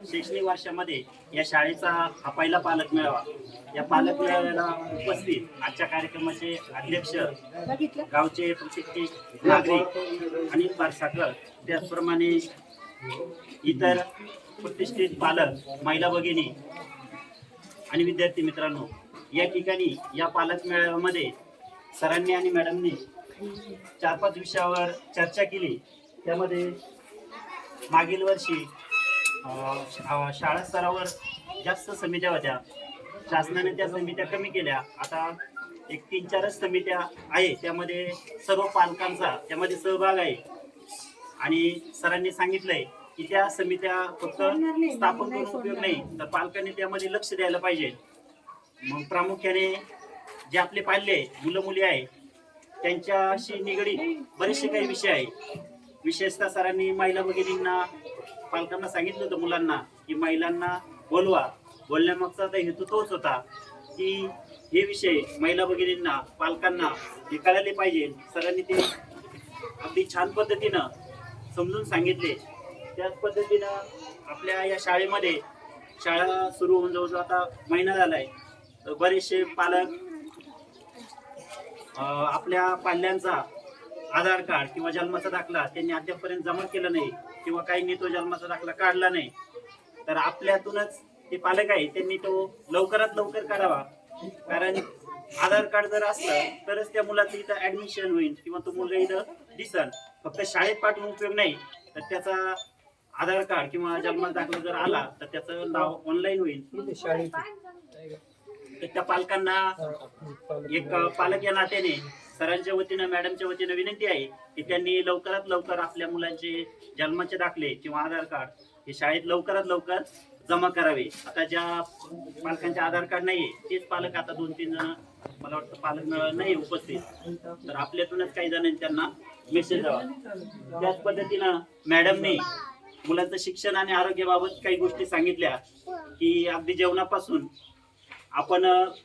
शैक्षणिक वर्षामध्ये या शाळेचा हा पहिला पालक मेळावा. या पालक मेळाव्याला उपस्थित आजच्या कार्यक्रमाचे अध्यक्ष गावचे प्रशिक्षित नागरिक आणि पारसाकर त्याचप्रमाणे इतर प्रतिष्ठित पालक महिला भगिनी आणि विद्यार्थी मित्रांनो या ठिकाणी या पालक मेळाव्यामध्ये सरांनी आणि मॅडमनी चार पाच विषयावर चर्चा केली. त्यामध्ये मागील वर्षी शाळा स्तरावर जास्त समित्या होत्या. शासनाने त्या समित्या कमी केल्या. आता एक तीन चारच समित्या आहे. त्यामध्ये सर्व पालकांचा त्यामध्ये सहभाग आहे. आणि सरांनी सांगितलंय की त्या समित्या फक्त स्थापन करून उपयोग नाही तर पालकांनी त्यामध्ये लक्ष द्यायला पाहिजे. मग प्रामुख्याने जे आपले पाल्य आहे मुलं मुली आहे त्यांच्याशी निगडीत बरेचसे काही विषय आहे विशेषतः सरांनी महिला भगिनींना पालकांना सांगितलं होतं मुलांना की महिलांना बोलवा. बोलण्यामागचा आता हेतू तोच होता की हे विषय महिला भगिनींना पालकांना हे कळाले पाहिजे. सरांनी ते अगदी छान पद्धतीनं समजून सांगितले. त्याच पद्धतीनं आपल्या या शाळेमध्ये शाळा सुरू होऊन जवळजवळ आता महिना झालाय. तर बरेचसे पालक आपल्या पाल्यांचा आधार कार्ड किंवा जन्माचा दाखला त्यांनी अद्यापपर्यंत जमा केला नाही किंवा काहींनी तो जन्माचा दाखला काढला नाही. तर आपल्यातूनच ते पालक आहे त्यांनी तो लवकरात लवकर करावा कारण आधार कार्ड जर असलं तरच त्या मुलाचं इथं ऍडमिशन होईल किंवा तो मुलगा इथं दिसल फक्त शाळेत पाठवून उपयोग नाही तर त्याचा आधार कार्ड किंवा जन्माचा दाखला जर आला तर त्याचं नाव ऑनलाईन होईल. तर त्या पालकांना एक पालक या नात्याने सरांच्या वतीनं मॅडमच्या वतीनं विनंती आहे की त्यांनी लवकरात लवकर आपल्या मुलांचे जन्माचे दाखले किंवा आधार कार्ड हे शाळेत लवकरात लवकर जमा करावे. आता ज्या पालकांचे आधार कार्ड नाहीये तेच पालक आता दोन तीन जण मला वाटतं पालक नाही उपस्थित. तर आपल्यातूनच काही जणांनी त्यांना मेसेज द्यावा. त्याच पद्धतीनं मॅडमने मुलांचं शिक्षण आणि आरोग्याबाबत काही गोष्टी सांगितल्या की अगदी जेवणापासून आपण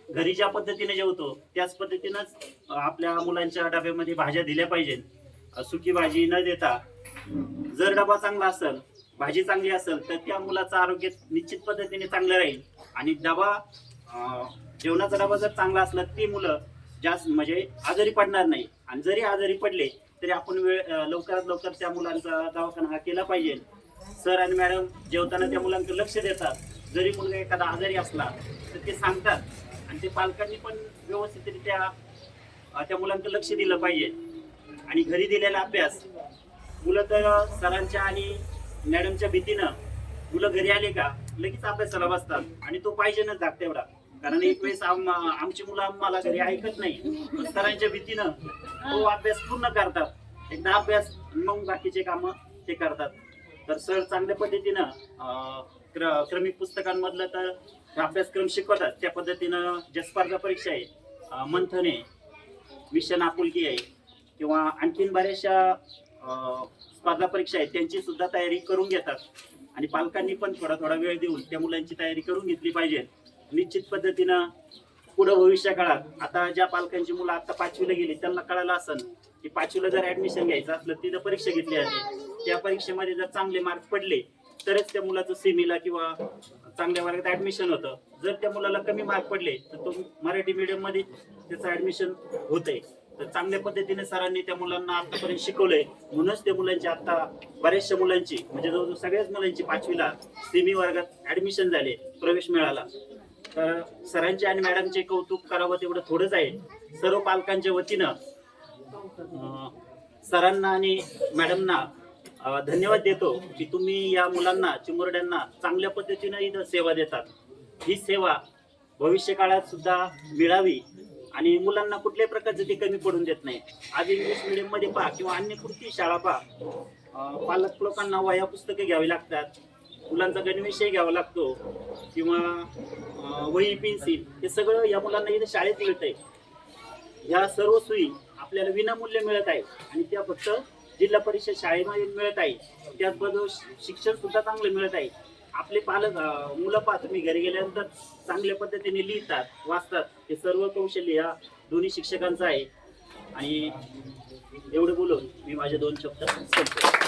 घरी ज्या पद्धतीने जेवतो त्याच पद्धतीनंच आपल्या मुलांच्या डब्यामध्ये भाज्या दिल्या पाहिजेत. सुकी भाजी न देता जर डबा चांगला असेल भाजी चांगली असेल तर त्या मुलाचं आरोग्य निश्चित पद्धतीने चांगलं राहील. आणि डबा जेवणाचा डबा जर चांगला असला ती मुलं जास्त म्हणजे आजारी पडणार नाही. आणि जरी आजारी पडले तरी आपण वेळ लवकरात लवकर त्या मुलांचा दवाखाना हा केला पाहिजे. सर आणि मॅडम जेवताना त्या मुलांकडे लक्ष देतात. जरी मुलगा एखादा आजारी असला तर ते सांगतात. आणि ते पालकांनी पण व्यवस्थितरित्या त्या मुलांकडे लक्ष दिलं पाहिजे. आणि घरी दिलेला अभ्यास मुलं तर सरांच्या आणि मॅडमच्या भीतीनं मुलं घरी आले का लगेच अभ्यासाला बसतात. आणि तो पाहिजेनच धाक तेवढा. कारण एक वेळेस आम- आमची मुलं आम्हाला घरी ऐकत नाही. सरांच्या भीतीनं तो अभ्यास पूर्ण करतात. एकदा अभ्यास मग बाकीचे कामं ते करतात. तर सर चांगल्या पद्धतीनं क्र- क्रमिक पुस्तकांमधलं तर अभ्यासक्रम शिकवतात. त्या पद्धतीनं ज्या स्पर्धा परीक्षा आहे मंथन आहे विषय आपुलकी आहे. किंवा आणखीन बऱ्याचशा स्पर्धा परीक्षा आहेत त्यांची सुद्धा तयारी करून घेतात. आणि पालकांनी पण थोडा थोडा वेळ देऊन त्या मुलांची तयारी करून घेतली पाहिजे. निश्चित पद्धतीनं पुढं भविष्य काळात आता ज्या पालकांची मुलं आता पाचवीला गेली त्यांना कळालं असेल की पाचवीला जर ऍडमिशन घ्यायचं असलं तिथं परीक्षा घेतली जाते त्या परीक्षेमध्ये जर चांगले मार्क पडले तरच त्या मुलाचं सेमीला किंवा चांगल्या वर्गात ऍडमिशन होतं. जर त्या मुलाला कमी मार्क पडले तर तो मराठी मीडियममध्ये त्याचं ऍडमिशन होतंय. तर चांगल्या पद्धतीने सरांनी त्या मुलांना आतापर्यंत शिकवलंय. म्हणूनच त्या मुलांची आता बऱ्याचशा मुलांची म्हणजे जवळजवळ सगळ्याच मुलांची पाचवीला सेमी वर्गात ऍडमिशन झाले प्रवेश मिळाला. तर सरांचे आणि मॅडमचे कौतुक करावं तेवढं थोडंच आहे. सर्व पालकांच्या वतीनं सरांना आणि मॅडमना धन्यवाद देतो की तुम्ही या मुलांना चिमुरड्यांना चांगल्या पद्धतीनं इथं सेवा देतात. ही सेवा भविष्य काळात सुद्धा मिळावी आणि मुलांना कुठल्याही प्रकारचं ते कमी पडून देत नाही. आज इंग्लिश मिडियममध्ये पहा किंवा अन्य कुठली शाळा पहा पालक लोकांना वया पुस्तके घ्यावी लागतात. मुलांचा गणविषय घ्यावा लागतो किंवा वही पेन्सिल हे सगळं या मुलांना इथे शाळेत मिळतंय. या सर्व सोयी आपल्याला विनामूल्य मिळत आहे आणि त्या फक्त जिल्हा परिषद शाळेमध्ये मिळत आहे त्याचबरोबर शिक्षण सुद्धा चांगलं मिळत आहे. आपले पालक मुलं पहा तुम्ही घरी गेल्यानंतर चांगल्या पद्धतीने लिहितात वाचतात. हे सर्व कौशल्य या दोन्ही शिक्षकांचं आहे. आणि एवढं बोलून मी माझे दोन शब्द संपतो